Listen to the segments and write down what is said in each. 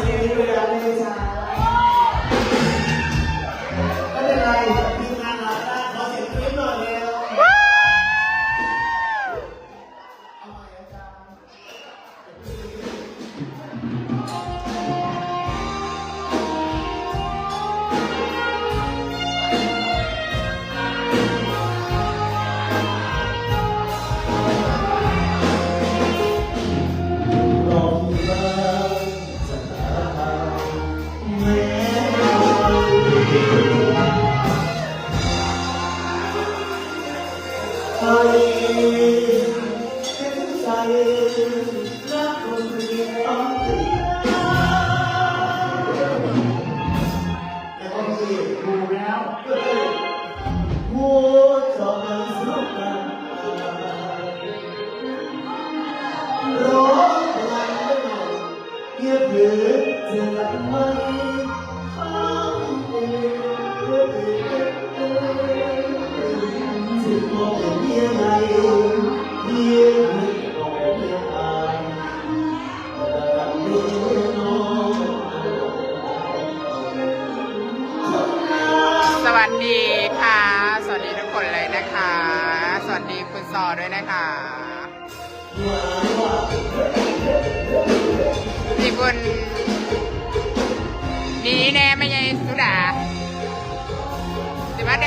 주님을 안내자.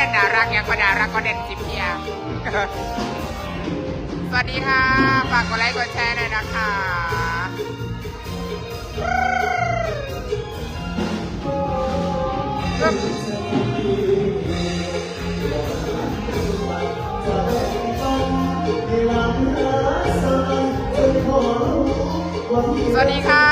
นดารักยังก็ดารักก็เด่นสิเพียสวัสดีค่ะ ฝากกดไลค์กดแชร์หน่อยนะคะสวัสดีค่ะ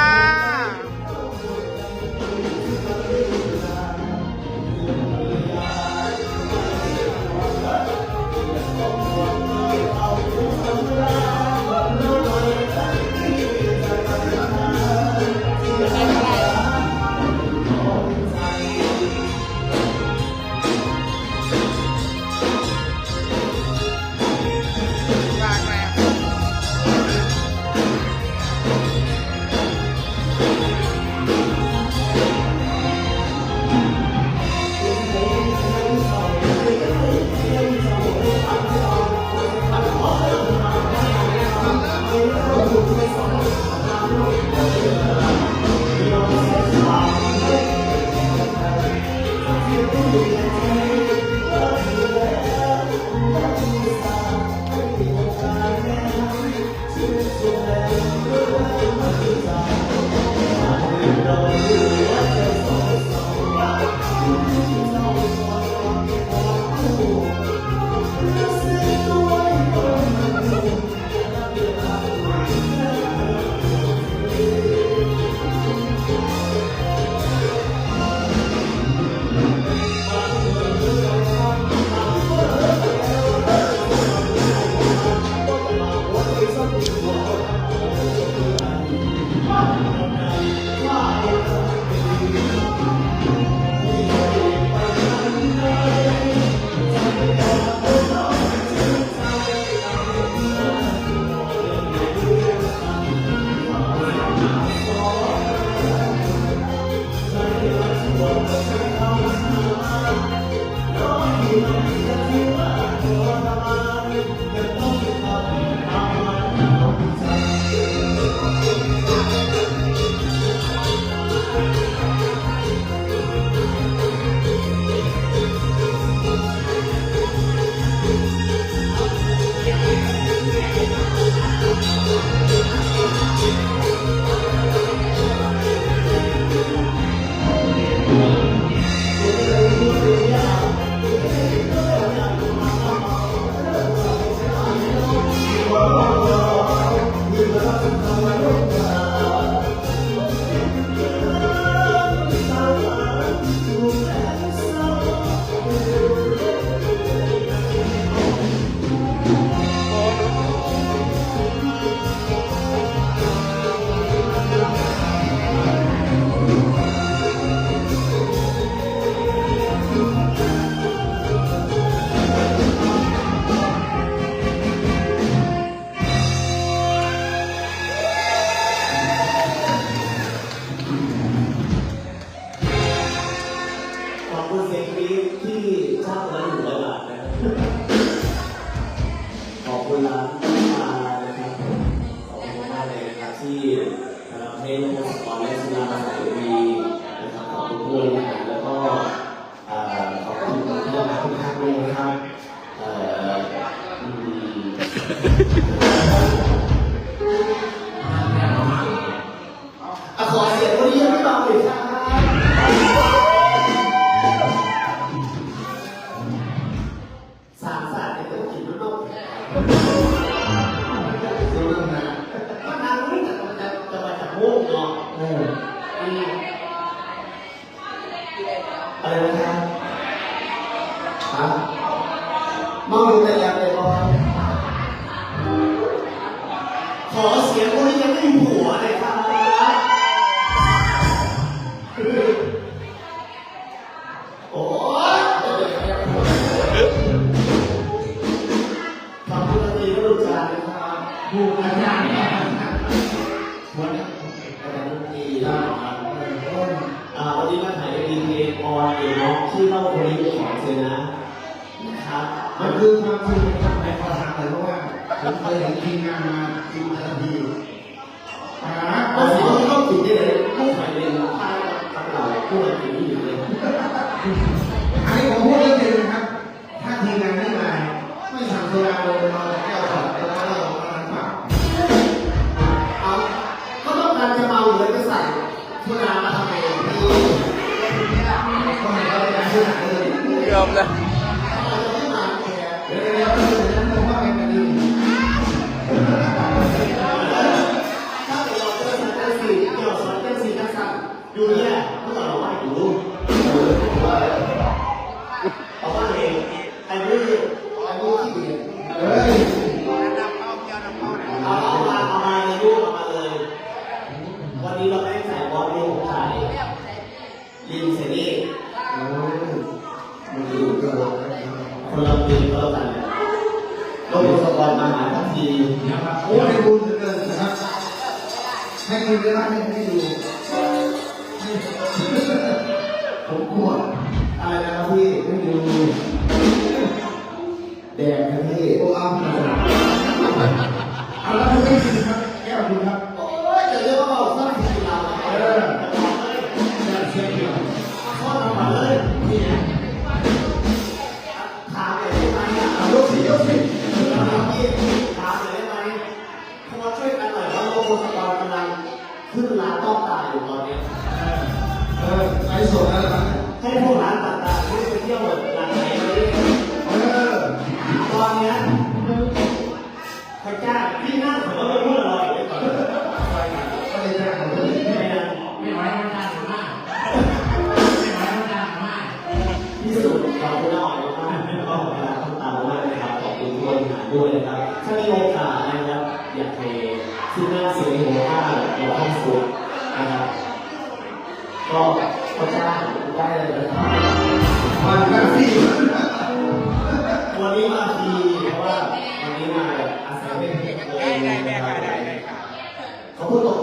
อะไรนะครับฮะมาดูแต่ยังไม่พอขอเสียงคนที่ยังไม่หัวเลยครับโอ้ยทำเพื่อตีก็รู้จักนะครับดูกันยาก ครับมันคือความจริงนะครับในภาษาเลยเพราะว่าผมเคยเห็นทีมงานมาทีมทันทีหาก็สิสิเขาเข้าถึงได้เลยผู้ถ่ายเป็นท่ากับเรผู้ถ่ายเป็นที่อยู่เลยอันนี้ผมพูดเรื่องจริงนะครับ ถ้าทีมงานไม่มาไม่สั่งโซดาเลงมาจะแก้วสดแล้วเราเอาน้ำเปล่าเอาก็ต้องการจะเมาเลยไปใส่ทุนามาทำไมพี่ก็ให้เราได้ชื่อหนังเลยเกือบเลย ให้กินได้ไหมให้ดูผมกลัวอะไรนะครับพี่ไม่ดูแดงครับพี่โอ้เอาเอาแล้วไม่กินครับแก้วคุณครับโอ้ยจะเรียกว่าเราสร้างทีเราเออแก้วเสียงเดียวข้อทำมาเลย ด้วยนะครับ ถ้ามีโอกาสนะครับ อยากไปที่หน้าเสียงหัวข้าหัวข้อสุดนะครับ ก็พระเจ้าได้เลยนะครับมาหน้าที่วันนี้มาทีเพราะว่าวันนี้มาแบบอาศัยเป็นเพลงเลได้ยได้นะได้คค่ะรับได้ได้ค่ะเขาพูดตรง